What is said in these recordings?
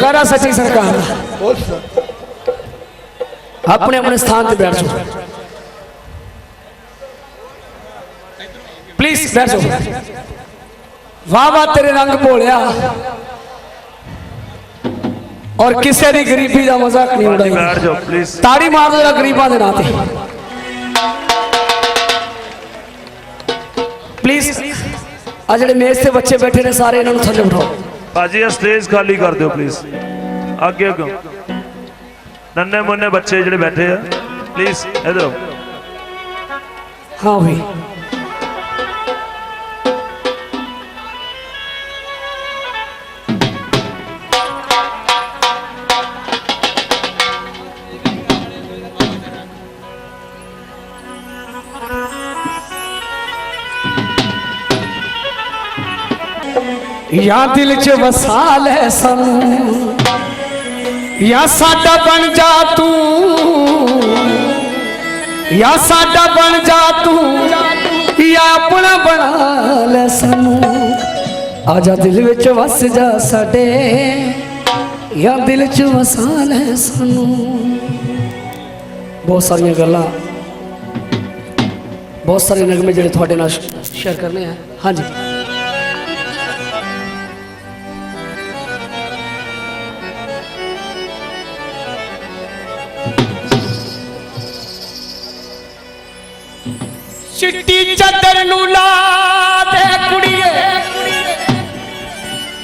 ਜਗਾਰਾ ਸੱਚੀ ਸਰਕਾਰ। ਦਾ ਆਪਣੇ ਆਪਣੇ ਸਥਾਨ ਤੇ ਬੈਠ ਜਾਓ। ਪਲੀਜ਼ ਬੈਠ ਜਾਓ। ਵਾਹ ਵਾਹ ਤੇਰੇ ਰੰਗ ਭੋਲਿਆ। ਔਰ ਕਿਸੇ ਦੀ ਗਰੀਬੀ ਦਾ ਮਜ਼ਾਕ ਨਹੀਂ ਉਡਾਈ। ਬੈਠ ਜਾਓ ਪਲੀਜ਼ ਤਾੜੀ ਮਾਰ ਦੋ ਗਰੀਬਾਂ ਦੇ ਨਾਂ ਤੇ। ਪਲੀਜ਼ ਆ ਜਿਹੜੇ ਮੇਜ਼ ਤੇ ਬੱਚੇ ਬੈਠੇ ਨੇ ਸਾਰੇ ਇਹਨਾਂ ਨੂੰ ਥੱਲੇ ਬਿਠਾਓ। ਭਾਜੀ ਇਹ ਸਟੇਜ ਖਾਲੀ ਕਰ ਦਿਓ ਪਲੀਜ਼ ਅੱਗੇ ਅੱਗੇ। ਨੰਨੇ ਮੁੰਨੇ ਬੱਚੇ ਜਿਹੜੇ ਬੈਠੇ ਆ। ਪਲੀਜ਼ ਇਧਰ ਆਓ। ਹਾਂ ਵੀ। ਯਾ ਦਿਲ ਚ ਵਸਾ ਲੈ ਸਾਨੂੰ। ਯਾ ਸਾਡਾ ਬਣ ਜਾ ਤੂੰ। ਯਾ ਸਾਡਾ ਬਣ ਜਾ ਤੂੰ। ਯਾ ਆਪਣਾ ਬਣਾ ਲੈ ਸਾਨੂੰ। ਆ ਜਾ ਦਿਲ ਵਿੱਚ ਵਸ ਜਾ ਸਾਡੇ। ਯਾ ਦਿਲ ਚ ਵਸਾ ਲੈ ਸਾਨੂੰ। ਬਹੁਤ ਸਾਰੀਆਂ ਗੱਲਾਂ। ਬਹੁਤ ਸਾਰੇ ਨਗਮੇ ਜਿਹੜੇ ਤੁਹਾਡੇ ਨਾਲ ਸ਼ੇਅਰ ਕਰਨੇ ਆ। ਹਾਂਜੀ। ਚਿੱਟੀ ਚਾਦਰ ਨੂੰ ਲਾ ਦੇ ਕੁੜੀਏ।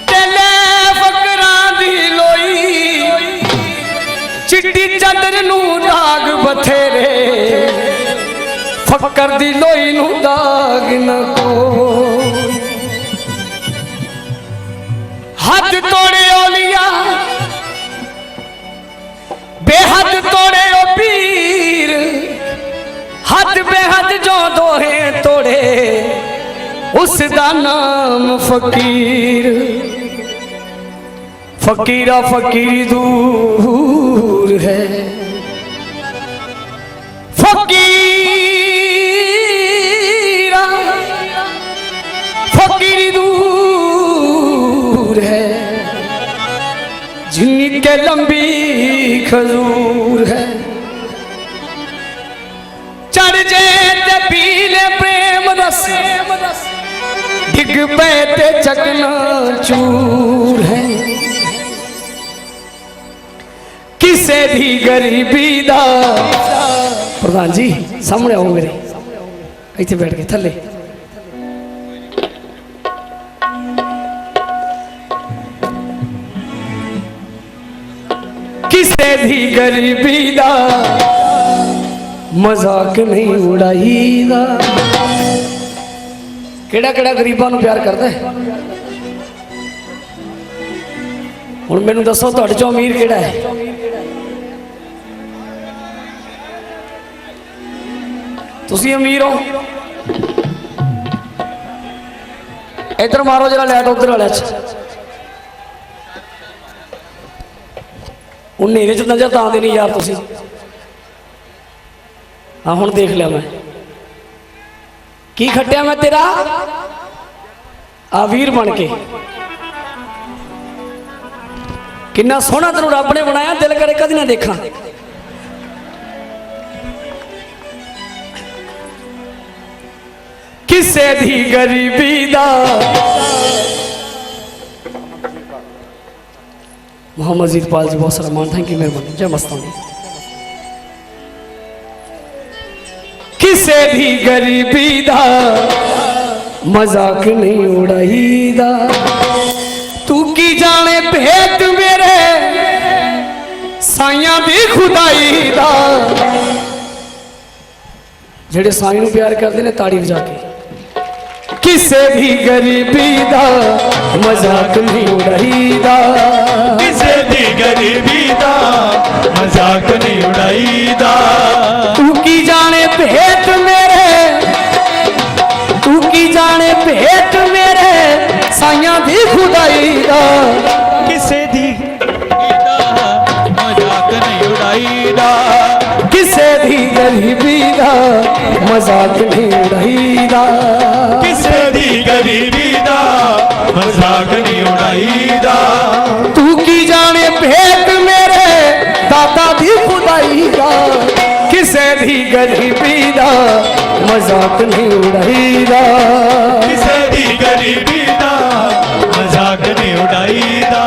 ਤੇ ਲੈ ਫਕਰਾਂ ਦੀ ਲੋਈ। ਚਿੱਟੀ ਚਾਦਰ ਨੂੰ ਦਾਗ ਬਥੇਰੇ। ਫਕਰ ਦੀ ਲੋਈ ਨੂੰ ਦਾਗ ਨਾ ਕੋ ਹੱਦ ਤੋੜੇ ਔਲੀਆ ਬੇਹੱਦ ਰਾਹੇ ਤੋੜੇ ਉਸ ਦਾ ਨਾਮ ਫਕੀਰ। ਫਕੀਰਾ ਫਕੀਰੀ ਦੂਰ ਹੈ। ਫਕੀਰਾ, ਫਕੀਰੀ ਦੂਰ ਹੈ। ਜਿੰਨੀ ਕੇ ਲੰਬੀ ਖਜ਼ੂਰ ਹੈ डिग पे ते चकना चूर है ਕਿਸੇ ਦੀ ਗਰੀਬੀ ਦਾ ਪ੍ਰਧਾਨ ਜੀ ਸਾਹਮਣੇ ਆਓ ਮੇਰੇ ਇੱਥੇ ਬੈਠ ਕੇ ਥੱਲੇ ਕਿਸੇ ਦੀ ਗਰੀਬੀ ਦਾ ਮਜ਼ਾਕ ਨਹੀਂ ਉਡਾਈਦਾ ਕਿਹੜਾ ਕਿਹੜਾ ਗਰੀਬਾਂ ਨੂੰ ਪਿਆਰ ਕਰਦਾ ਹੈ? ਹੁਣ ਮੈਨੂੰ ਦੱਸੋ ਤੁਹਾਡੇ ਚੋਂ ਅਮੀਰ ਕਿਹੜਾ ਹੈ? ਤੁਸੀਂ ਅਮੀਰ ਹੋ? ਇਧਰ ਮਾਰੋ ਜਿਹੜਾ ਲੈਟ ਉਧਰ ਵਾਲਿਆ ਚ। ਉਹ ਨੇਰੇ ਚ ਨਜ਼ਰ ਤਾਂ ਆਉਂਦੇ ਨਹੀਂ ਯਾਰ ਤੁਸੀਂ। ਹਾਂ ਹੁਣ ਦੇਖ ਲਿਆ ਮੈਂ। ਕੀ ਖੱਟਿਆ ਮੈਂ ਤੇਰਾ ਆ ਵੀਰ ਬਣ ਕੇ ਕਿੰਨਾ ਸੋਹਣਾ ਤੈਨੂੰ ਰੱਬ ਨੇ ਬਣਾਇਆ ਦਿਲ ਕਰੇ ਕਦੀ ਨਾ ਦੇਖਾਂ ਕਿਸੇ ਦੀ ਗਰੀਬੀ ਦਾ मोहम्मद जीतपाल जी बहुत सारा मान थैंक यू मेहरबानी जय मस्तानी ਦੀ ਗਰੀਬੀ ਦਾ, ਮਜ਼ਾਕ ਨਹੀਂ ਉਡਾਈਦਾ। ਤੂੰ ਕੀ ਜਾਣੇ ਭੇਤ ਮੇਰੇ, ਸਾਈਆਂ ਦੀ ਖੁਦਾਈ ਦਾ। ਜਿਹੜੇ ਸਾਈਂ ਨੂੰ ਪਿਆਰ ਕਰਦੇ ਨੇ, ਤਾੜੀ ਵਜਾ ਕੇ। ਕਿਸੇ ਦੀ ਗਰੀਬੀ ਦਾ ਮਜ਼ਾਕ ਨਹੀਂ ਉਡਾਈਦਾ। ਕਿਸੇ ਦੀ ਗਰੀਬੀ ਦਾ ਮਜ਼ਾਕ ਨਹੀਂ ਉਡਾਈਦਾ। ਤੂੰ ਕੀ ਜਾਣੇ ਭੇਤ ਮੇਰੇ? ਤੂੰ ਕੀ ਜਾਣੇ ਭੇਤ ਮੇਰੇ? ਸਾਈਆਂ ਦੀ ਖੁਦਾਈ ਦਾ। ਕਿਸੇ ਦੀ ਮਜ਼ਾਕ ਨਹੀਂ ਉਡਾਈਦਾ। ਕਿਸੇ ਦੀ ਗਰੀਬੀ ਦਾ ਮਜ਼ਾਕ ਨਹੀਂ ਉਡਾਈਦਾ। ਕਿਸੇ ਗਰੀਬੀ ਦਾ ਮਜ਼ਾਕ ਨਹੀਂ ਉਡਾਈਦਾ। ਤੂੰ ਕੀ ਜਾਣੇ ਭੇਤ ਮੇਰੇ ਦਾਦਾ ਦੀ ਖੁਦਾਈ ਦਾ ਕਿਸੇ ਦੀ ਗਰੀਬੀ ਦਾ ਮਜ਼ਾਕ ਨਹੀਂ ਉਡਾਈਦਾ। ਕਿਸੇ ਦੀ ਗਰੀਬੀ ਦਾ ਮਜ਼ਾਕ ਨਹੀਂ ਉਡਾਈਦਾ।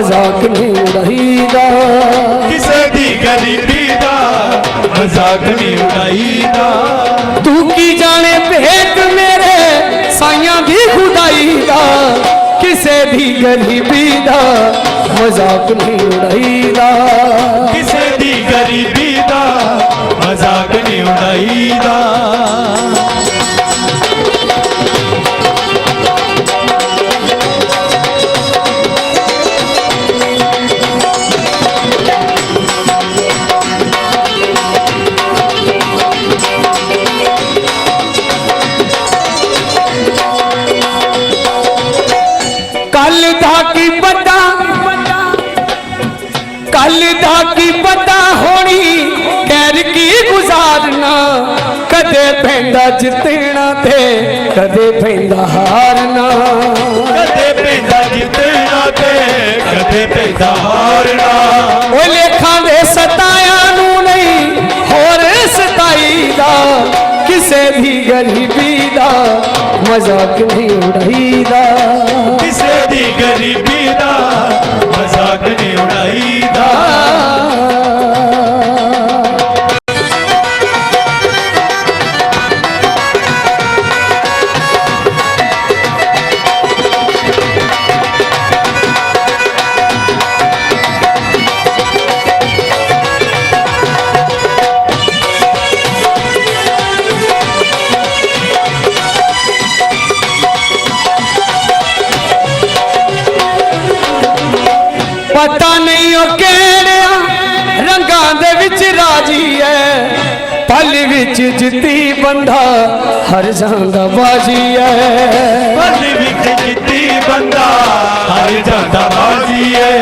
ਮਜ਼ਾਕ ਨਹੀਂ ਉਡਾਈਦਾ। ਕਿਸੇ ਦੀ ਗਰੀਬੀ ਦਾ ਮਜ਼ਾਕ ਨਹੀਂ ਉਡਾਈਦਾ। ਤੂੰ ਕੀ ਜਾਣੇ ਭੇਤ ਮੇਰੇ ਸਾਈਆਂ ਦੀ ਖੁਦਾਈ ਦਾ? ਕਿਸੇ ਦੀ ਗਰੀਬੀ ਦਾ ਮਜ਼ਾਕ ਨਹੀਂ ਉਡਾਈਦਾ। ਕਿਸੇ ਕੱਲ ਦਾ ਕੀ ਪਤਾ? ਕੱਲ ਦਾ ਕੀ ਪਤਾ ਹੋਣੀ? ਕਹਿਰ ਕੀ ਗੁਜ਼ਾਰਨਾ? ਕਦੇ ਪੈਂਦਾ ਜਿੱਤਣਾ ਤੇ ਕਦੇ ਪੈਂਦਾ ਹਾਰਨਾ। ਕਦੇ ਪੈਂਦਾ ਜਿੱਤਣਾ ਤੇ ਕਦੇ ਪੈਂਦਾ ਹਾਰਨਾ। ਉਹ ਲੇਖਾਂ ਦੇ ਦੀ ਗਰੀਬੀ ਦਾ ਮਜ਼ਾਕ ਨਹੀਂ ਉਡਾਈਦਾ। ਕਿਸੇ ਦੀ ਗਰੀਬੀ ਦਾ ਮਜ਼ਾਕ ਨਹੀਂ ਉਡਾਈਦਾ। ਵਿੱਚ ਜਿੱਤੀ ਬੰਦਾ, ਹਰ ਜਾਂਦਾ ਬਾਜੀ ਐ ਪਲ ਵਿੱਚ ਜਿੱਤੀ ਬੰਦਾ, ਹਰ ਜਾਂਦਾ ਬਾਜ਼ੀ ਏ